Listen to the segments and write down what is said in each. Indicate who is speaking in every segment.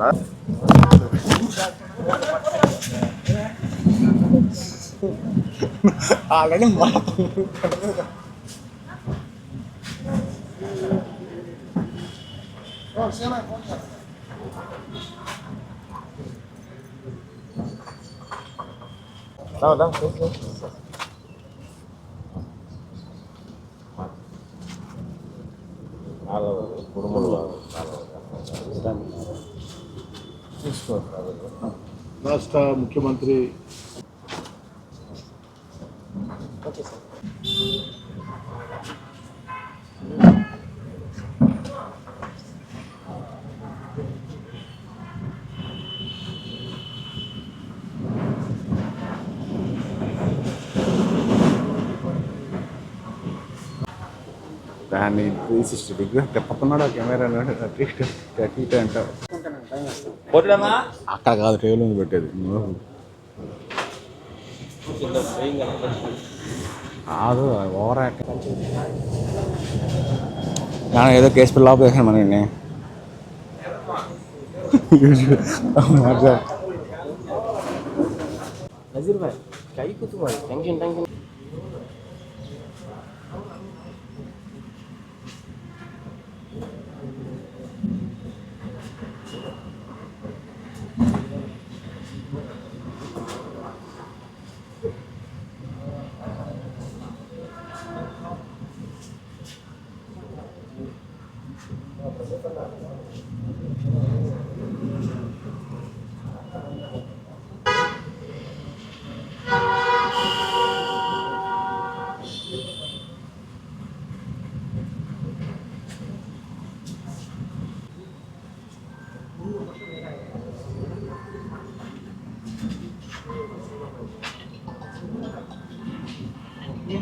Speaker 1: Sir already Đâu, đâu, xuống, xuống. Alo, kurma lu. Alo.
Speaker 2: రాష్ట్ర ముఖ్యమంత్రి
Speaker 1: దాన్ని three sixty degree తిప్పుతున్నాడు ఆ camera at least thirty అంట అక్కడ కాదు టేబుల్ మీద పెట్టేది. కాదు ఓవర్ యాక్టింగ్. ఏదో కేసు పిల్ల ఆపేసాను మన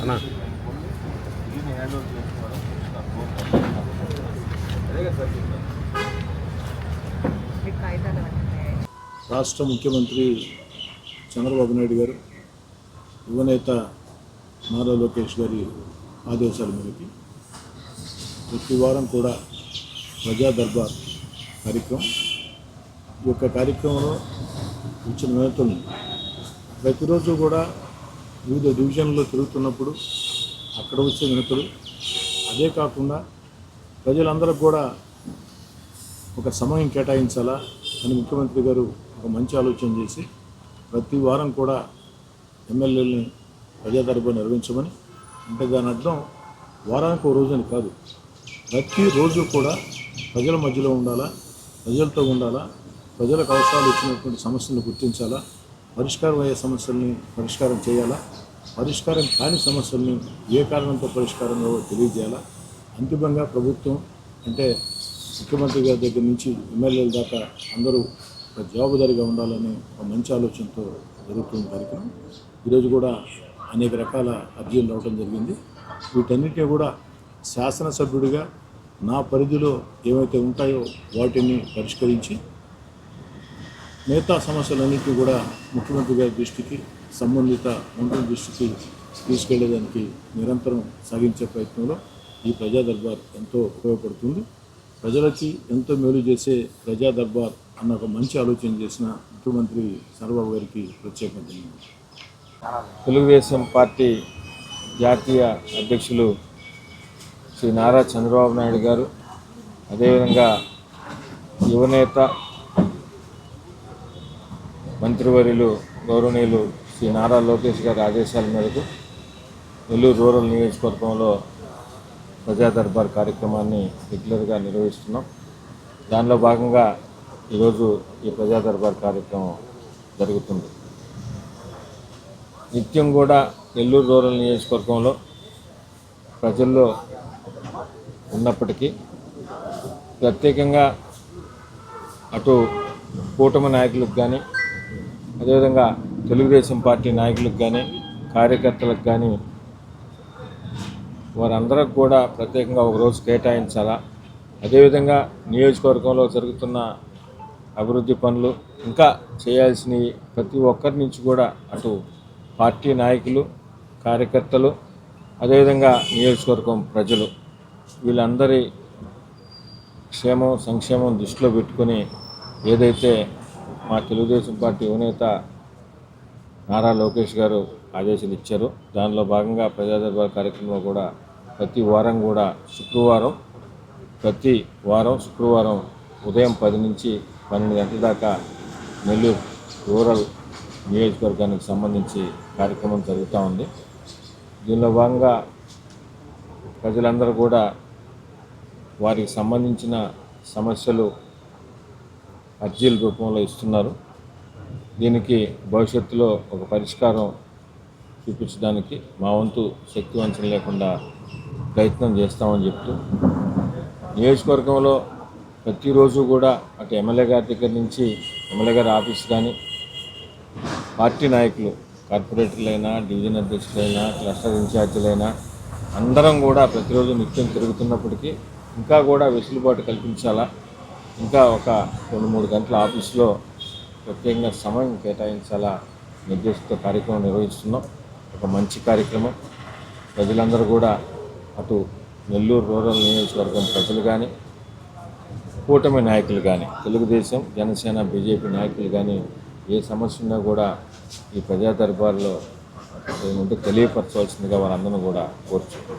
Speaker 3: அண்ணா.
Speaker 2: రాష్ట్ర ముఖ్యమంత్రి చంద్రబాబు నాయుడు గారు యువనేత నారా లోకేష్ గారి ఆదేశాల మేరకు ప్రతి వారం కూడా ప్రజా దర్బార్ కార్యక్రమం. ఈ యొక్క కార్యక్రమంలో ఇచ్చిన నేతలు ప్రతిరోజు కూడా వివిధ డివిజన్లో తిరుగుతున్నప్పుడు అక్కడ వచ్చే వినతులు. అదే కాకుండా ప్రజలందరూ కూడా ఒక సమయం కేటాయించాలా అని ముఖ్యమంత్రి గారు ఒక మంచి ఆలోచన చేసి ప్రతి వారం కూడా ఎమ్మెల్యేలని ప్రజాదర్భ నిర్వహించమని అంటే దాని అర్థం వారానికి ఒక రోజు అని కాదు. ప్రతిరోజు కూడా ప్రజల మధ్యలో ఉండాలా ప్రజలతో ఉండాలా ప్రజలకు అవసరాలు వచ్చినటువంటి సమస్యలను గుర్తించాలా పరిష్కారం అయ్యే సమస్యల్ని పరిష్కారం చేయాలా పరిష్కారం కాని సమస్యల్ని ఏ కారణంతో పరిష్కారం కావో తెలియజేయాలా? అంతిమంగా ప్రభుత్వం అంటే ముఖ్యమంత్రి గారి దగ్గర నుంచి ఎమ్మెల్యేల దాకా అందరూ ఒక జవాబుదారిగా ఉండాలని ఒక మంచి ఆలోచనతో జరుగుతున్న కార్యక్రమం. ఈరోజు కూడా అనేక రకాల అర్జీలు రావడం జరిగింది. వీటన్నిటినీ కూడా శాసనసభ్యుడిగా నా పరిధిలో ఏవైతే ఉంటాయో వాటిని పరిష్కరించి మిగతా సమస్యలన్నింటినీ కూడా ముఖ్యమంత్రి గారి దృష్టికి సంబంధిత మంత్రుల దృష్టికి తీసుకెళ్ళేదానికి నిరంతరం సాగించే ప్రయత్నంలో ఈ ప్రజా దర్బార్ ఎంతో ఉపయోగపడుతుంది. ప్రజలకి ఎంతో మేలు చేసే ప్రజా దర్బార్ అన్న ఒక మంచి ఆలోచన చేసిన ముఖ్యమంత్రి చంద్రబాబు గారికి ప్రత్యేకంగా
Speaker 4: తెలుగుదేశం పార్టీ జాతీయ అధ్యక్షులు శ్రీ నారా చంద్రబాబు నాయుడు గారు అదేవిధంగా యువనేత మంత్రివర్యులు గౌరవనీయులు శ్రీ నారా లోకేష్ గారి ఆదేశాల మేరకు నెల్లూరు రూరల్ నియోజకవర్గంలో ప్రజా దర్బార్ కార్యక్రమాన్ని రెగ్యులర్గా నిర్వహిస్తున్నాం. దానిలో భాగంగా ఈరోజు ఈ ప్రజా దర్బార్ కార్యక్రమం జరుగుతుంది. నిత్యం కూడా నెల్లూరు రూరల్ నియోజకవర్గంలో ప్రజల్లో ఉన్నప్పటికీ ప్రత్యేకంగా అటు కూటమి నాయకులకు కానీ అదేవిధంగా తెలుగుదేశం పార్టీ నాయకులకు కానీ కార్యకర్తలకు కానీ వారందరికి కూడా ప్రత్యేకంగా ఒక రోజు కేటాయించాలా? అదేవిధంగా నియోజకవర్గంలో జరుగుతున్న అభివృద్ధి పనులు ఇంకా చేయాల్సినవి ప్రతి ఒక్కరి నుంచి కూడా అటు పార్టీ నాయకులు కార్యకర్తలు అదేవిధంగా నియోజకవర్గం ప్రజలు వీళ్ళందరి క్షేమం సంక్షేమం దృష్టిలో పెట్టుకొని ఏదైతే మా తెలుగుదేశం పార్టీ అవినేత నారా లోకేష్ గారు ఆదేశాలు ఇచ్చారు. దానిలో భాగంగా ప్రజా దర్బార్ కార్యక్రమంలో కూడా ప్రతి వారం కూడా శుక్రవారం ప్రతి వారం శుక్రవారం ఉదయం పది నుంచి పన్నెండు గంటల దాకా నెల్లూరు రూరల్ నియోజకవర్గానికి సంబంధించి కార్యక్రమం జరుగుతూ ఉంది. దీనిలో భాగంగా ప్రజలందరూ కూడా వారికి సంబంధించిన సమస్యలు అర్జీల రూపంలో ఇస్తున్నారు. దీనికి భవిష్యత్తులో ఒక పరిష్కారం చూపించడానికి మా వంతు శక్తి వంచన లేకుండా ప్రయత్నం చేస్తామని చెప్తూ నియోజకవర్గంలో ప్రతిరోజు కూడా అటు ఎమ్మెల్యే గారి దగ్గర నుంచి ఎమ్మెల్యే గారి ఆఫీస్ కానీ పార్టీ నాయకులు కార్పొరేటర్లైనా డివిజన్ అధ్యక్షులైనా క్లస్టర్ ఇన్ఛార్జీలైనా అందరం కూడా ప్రతిరోజు నిత్యం తిరుగుతున్నప్పటికీ ఇంకా కూడా వెసులుబాటు కల్పించాలా? ఇంకా ఒక రెండు మూడు గంటల ఆఫీస్లో ప్రత్యేకంగా సమయం కేటాయించాలా నిర్దేశిత కార్యక్రమం నిర్వహిస్తున్నాం. ఒక మంచి కార్యక్రమం. ప్రజలందరూ కూడా అటు నెల్లూరు రూరల్ నియోజకవర్గం ప్రజలు కానీ కూటమి నాయకులు కానీ తెలుగుదేశం జనసేన బీజేపీ నాయకులు కానీ ఏ సమస్య ఉన్నా కూడా ఈ ప్రజా దర్బార్లో ఉంటే తెలియపరచవలసిందిగా వారందరూ కూడా కోరుచున్నాం.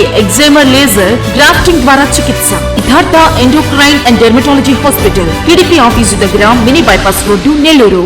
Speaker 5: ఎగ్జైమర్ లేజర్ గ్రాఫ్టింగ్ ద్వారా చికిత్స. Siddhartha endocrine and dermatology hospital TDP office దగ్గర మినీ బైపాస్ రోడ్డు నెల్లూరు